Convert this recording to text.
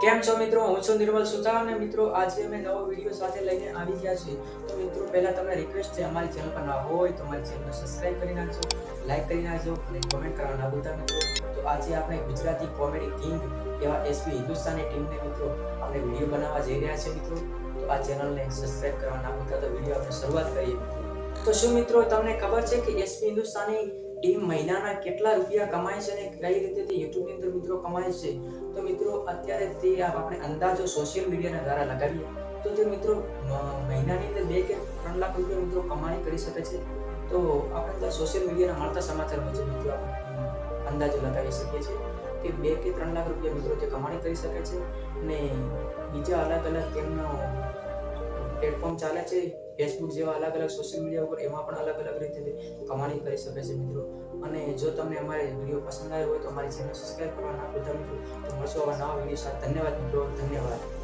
કેમ છો મિત્રો? હું છું નિર્મલ સુથાર અને મિત્રો, આજે અમે નવો વીડિયો સાથે લઈને આવી ગયા છીએ. તો મિત્રો, પહેલા તમને રિક્વેસ્ટ છે, અમારી ચેનલ પર ના હોય તો અમારી ચેનલને સબસ્ક્રાઇબ કરી નાખજો લાઈક કરી નાખજો અને કોમેન્ટ કરવા ના ભૂલતા મિત્રો. તો આજે આપણે ગુજરાતી કોમેડી કિંગ એવા એસપી હિન્દુસ્તાની ટીમને મિત્રો, આપણે વીડિયો બનાવવા જઈ રહ્યા છે મિત્રો. તો આ ચેનલને સબસ્ક્રાઇબ કરવા ના ભૂલતા તો વીડિયો આપણે શરૂઆત કરીએ. તો શું મિત્રો, તમને ખબર છે કે એસપી હિન્દુસ્તાની ટીમ મહિનાના કેટલા રૂપિયા કમાય છે અને કઈ રીતે તે યુટ્યુબની અંદર મિત્રો કમાય છે? તો મિત્રો અત્યારે તે આપણે અંદાજો સોશિયલ મીડિયાના દ્વારા લગાવીએ. તો તે મિત્રો મહિનાની અંદર બે કે ત્રણ લાખ રૂપિયા મિત્રો કમાણી કરી શકે છે. તો આપણે તો સોશિયલ મીડિયાના મળતા સમાચાર મુજબ મિત્રો અંદાજો લગાવી શકીએ છીએ કે બે કે ત્રણ લાખ રૂપિયા મિત્રો તે કમાણી કરી શકે છે. અને બીજા અલગ અલગ તેમનો પ્લેટફોર્મ ચાલે છે ફેસબુક જેવા અલગ અલગ સોશિયલ મીડિયા ઉપર, એમાં પણ અલગ અલગ રીતે કમાણી કરી શકે છે મિત્રો. અને જો તમને અમારે વીડિયો પસંદ આવ્યો હોય તો અમારી ચેનલ સબસ્ક્રાઈબ કરવા ના ભૂલતા મિત્રો. મળશો આવા નવા વીડિયો સાથે. ધન્યવાદ મિત્રો. ધન્યવાદ.